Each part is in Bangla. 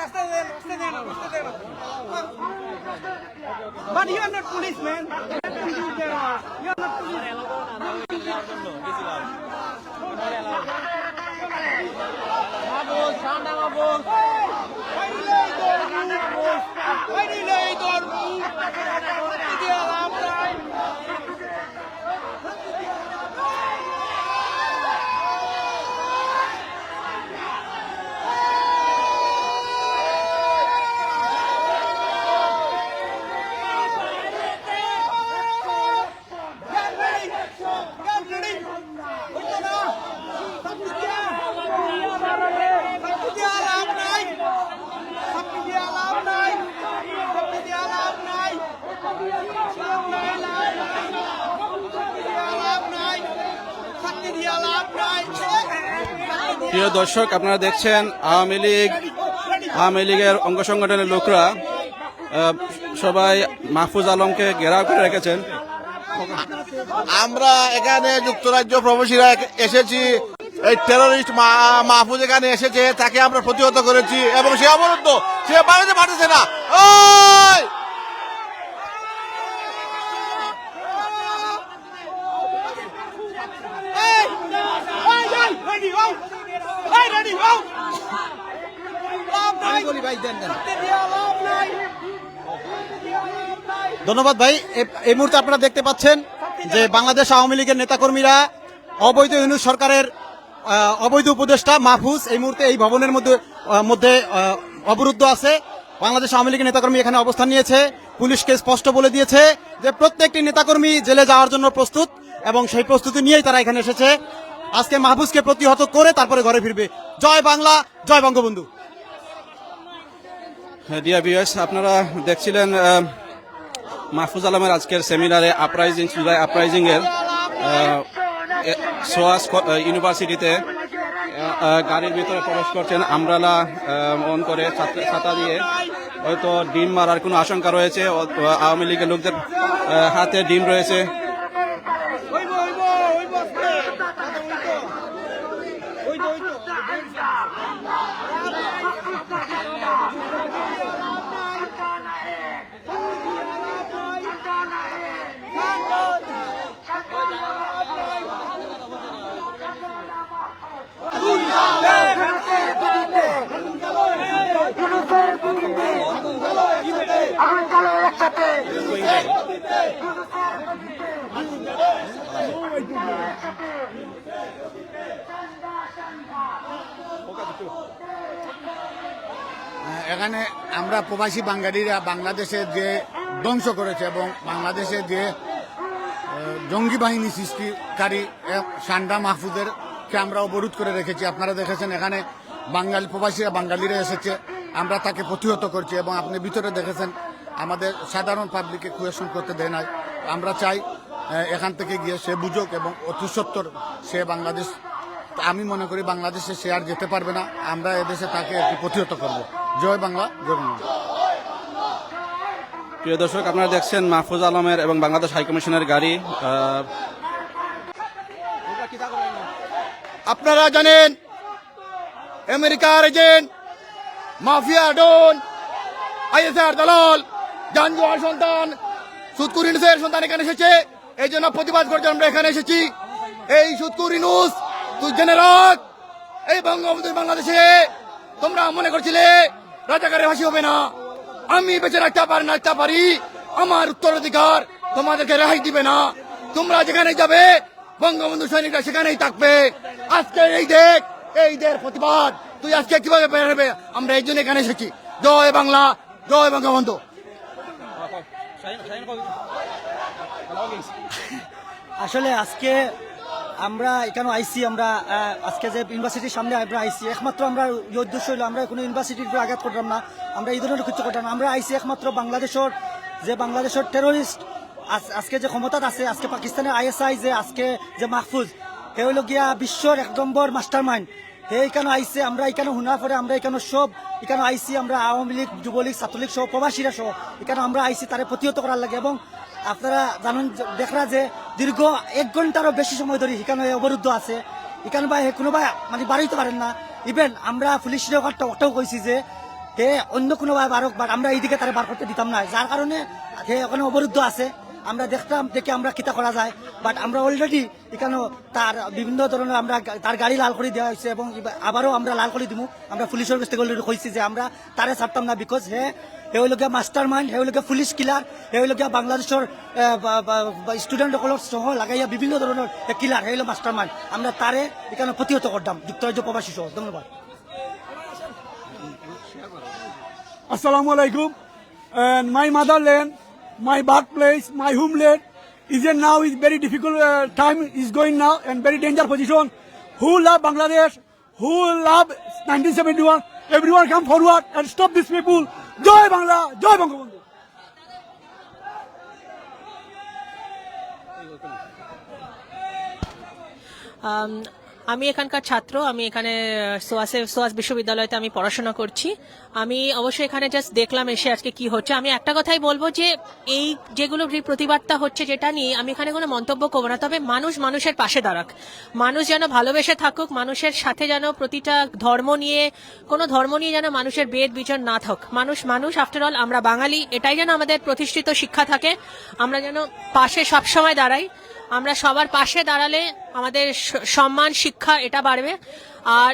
রাস্তা দেন রাস্তা দেন রাস্তা দেন but you are not policeman you are not police Why do you lay dormir? প্রিয় দর্শক, আপনারা দেখছেন আওয়ামী লীগ, আওয়ামী লীগের অঙ্গ সংগঠনের লোকরা সবাই মাহফুজ আলমকে ঘেরাও করে রেখেছেন। আমরা এখানে যুক্তরাজ্য প্রবাসীরা এসেছি, এই টেরোরিস্ট মাহফুজ এখানে এসেছে, তাকে আমরা প্রতিহত করেছি, এবং সে অবরুদ্ধ, সে বাড়িতে পাঠাচ্ছে না। ধন্যবাদ ভাই এই মুহূর্তে আপনারা দেখতে পাচ্ছেন যে বাংলাদেশ আওয়ামী লীগের নেতাকর্মীরা অবৈধ ইউনুস সরকারের অবৈধ উপদেষ্টা মাহফুজ এই মুহূর্তে এই ভবনের মধ্যে মধ্যে অবরুদ্ধ আছে। বাংলাদেশ আওয়ামী লীগের নেতাকর্মী এখানে অবস্থান নিয়েছে। পুলিশকে স্পষ্ট বলে দিয়েছে যে প্রত্যেকটি নেতাকর্মী জেলে যাওয়ার জন্য প্রস্তুত এবং সেই প্রস্তুতি নিয়েই তারা এখানে এসেছে। আজকে মাহফুজকে প্রতিহত করে তারপরে ঘরে ফিরবে। জয় বাংলা জয় বঙ্গবন্ধু। ডিয়ার ভিউয়ার্স আপনারা দেখছিলেন মাহফুজ আলমের আজকের সেমিনারে আপরাইজিং সুজাই আপরাইজিং এর সোয়াস ইউনিভার্সিটিতে গাড়ির ভিতরে প্রবেশ করছেন আমরালা অন করে ছাতা দিয়ে। হয়তো ডিম মারার কোনো আশঙ্কা রয়েছে আওয়ামী লীগের লোকদের হাতে ডিম রয়েছে। এখানে আমরা প্রবাসী বাঙালিরা বাংলাদেশের যে ধ্বংস করেছে এবং বাংলাদেশের যে জঙ্গি বাহিনী সৃষ্টিকারী সান্ডা মাহফুজের কে আমরা অবরোধ করে রেখেছি। আপনারা দেখেছেন এখানে বাঙালি, প্রবাসীরা বাঙালিরা এসেছে। আমরা তাকে প্রতিহত করছি এবং আপনি ভিতরে দেখেছেন আমাদের সাধারণ পাবলিককে কুয়েশন করতে দেয় নাই। আমরা চাই এখান থেকে গিয়ে সে বুঝুক এবং অতি সত্তর সে বাংলাদেশ আমি মনে করি বাংলাদেশে সে আর যেতে পারবে না। আমরা এদেশে তাকে একটু প্রতিহত করব। জয় বাংলা জয় বাংলা। প্রিয় দর্শক আপনারা দেখছেন মাহফুজ আলমের এবং বাংলাদেশ হাইকমিশনের গাড়ি। আপনারা জানেন আমেরিকার এজেন্ট মাফিয়া ডন আইএসআর দালাল জানজোয়ার সন্তান সুৎকুরিনুসের সন্তান এখানে এসেছে। এই জন্য প্রতিবাদ করতে আমরা এখানে এসেছি। এই সুৎকুরিনুস তুই জেনে এই বঙ্গবন্ধু বাংলাদেশে তোমরা মনে করছিলে রাজাকারের ফাঁসি হবে না। আমি বেঁচে রাখতে পারি রাখতে পারি। আমার উত্তরাধিকার তোমাদেরকে রেহাই দিবে না। তোমরা যেখানে যাবে, বঙ্গবন্ধু সৈনিকরা সেখানেই থাকবে। আজকে এই দেখ, এই দের প্রতিবাদ। তুই আজকে কীভাবে বেরোবে আমরা এই জন্য এখানে এসেছি। জয় বাংলা, জয় বঙ্গবন্ধু। আসলে আজকে আমরা এখানে আইসি, আমরা আজকে যে ইউনিভার্সিটির সামনে আমরা আইসি, একমাত্র আমরা এই উদ্দেশ্য হইল আমরা কোনো ইউনিভার্সিটির আঘাত করতাম না, আমরা এই ধরনের কিছু করতাম আমরা আইসি একমাত্র বাংলাদেশের, যে বাংলাদেশের টেরোরিস্ট আজকে যে ক্ষমতাত আছে, আজকে পাকিস্তানের আইএসআই যে, আজকে যে মাহফুজ, সে গিয়া বিশ্বর এক নম্বর মাস্টার মাইন্ড হে, এখানে আইসে আমরা এখানে শোনার পরে আমরা এখানে সব, এখানে আইসি আমরা আওয়ামী লীগ, যুবলীগ, ছাত্রলীগ সহ, প্রবাসীরা সহ, এখানে আমরা আইসি তারে প্রতিহত করার লাগে এবং আপনারা জানেন দেখরা যে দীর্ঘ এক ঘন্টারও বেশি সময় ধরে এখানে অবরুদ্ধ আছে। এখানে বা কোনোবা মানে বাড়াইতে পারেন না। ইভেন আমরা পুলিশের ওটাও কইছি যে, হে, অন্য কোনো বারক বার আমরা এইদিকে তারা বার করতে দিতাম না। যার কারণে, হে ওখানে অবরুদ্ধ আছে। আমরা দেখতাম দেখে আমরা কিতা করা যায়। বাট আমরা অলরেডি এখানে তার বিভিন্ন ধরনের আমরা তার গাড়ি লাল করে দেওয়া হয়েছে এবং আবারও আমরা লাল করে দিব আমরা পুলিশের কাছ থেকে অলরেডি কইছি যে আমরা তারে ছাড়তাম না বিকজ হে হে হইল গিয়া মাস্টার মাইন্ড হে হইল গিয়া পুলিশ কিলার হে হইল গিয়া বাংলাদেশের স্টুডেন্টসকলের সহ লাগাইয়া বিভিন্ন ধরনের কিলার হে হইল মাস্টার মাইন্ড আমরা তারে এখানে প্রতিহত করতাম যুক্তরাজ্য প্রবাসী সহ। ধন্যবাদ। Assalamu alaikum. And my motherland, my birthplace, my homeland is in now is very difficult uh, time is going now and very danger position. Who love Bangladesh? Who love 1971? Everyone come forward and stop these people. Joy Bangla, Joy Bangabandhu. আম, আমি এখানকার ছাত্র, আমি এখানে সোয়াসে, সোয়াস বিশ্ববিদ্যালয়তে আমি পড়াশোনা করছি। আমি অবশ্যই এখানে জাস্ট দেখলাম এসে আজকে কি হচ্ছে। আমি একটা কথাই বলব যে, এই যেগুলো প্রতিবাদটা হচ্ছে যেটা নিয়ে আমি এখানে কোনো মন্তব্য করব না। তবে মানুষ মানুষের পাশে দাঁড়াক। মানুষ যেন ভালোবেসে থাকুক, মানুষের সাথে যেন প্রতিটা ধর্ম নিয়ে, কোনো ধর্ম নিয়ে যেন মানুষের বেদ বিচার না থাক মানুষ মানুষ আফটার অল আমরা বাঙালি, এটাই যেন আমাদের প্রতিষ্ঠিত শিক্ষা থাকে। আমরা যেন পাশে সবসময় দাঁড়াই। আমরা সবার পাশে দাঁড়ালে আমাদের সম্মান, শিক্ষা এটা বাড়বে। আর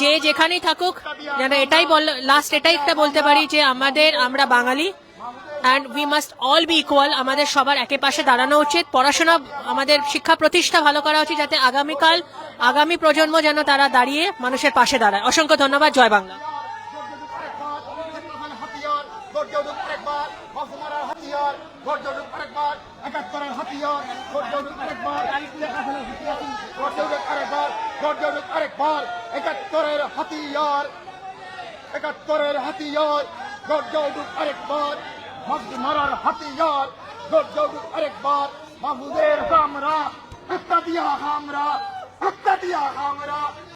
যে যেখানেই থাকুক, যেন এটাই লাস্ট এটাই একটা বলতে পারি যে আমাদের, আমরা Bangali and we must all be equal আমাদের সবার একে পাশে দাঁড়ানো উচিত। পড়াশোনা, আমাদের শিক্ষা প্রতিষ্ঠা ভালো করা উচিত যাতে আগামীকাল, আগামী প্রজন্ম যেন তারা দাঁড়িয়ে মানুষের পাশে দাঁড়ায়। অসংখ্য ধন্যবাদ, জয় বাংলা। গর্জৌদুক আরেকবার, একাত্তরের হাতিয়ার গর্জৌদুক আরেকবার গর্জৌদুক আরেকবার গর্জৌদুক আরেকবার, একাত্তরের হাতিয়ার একাত্তরের হাতিয়ার গর্জৌদুক আরেকবার মাসুমারার হাতিয়ার গর্জৌদুক আরেকবার মাহবুদের আমরা হত্যা দিয়া আমরা হত্যা দিয়া আমরা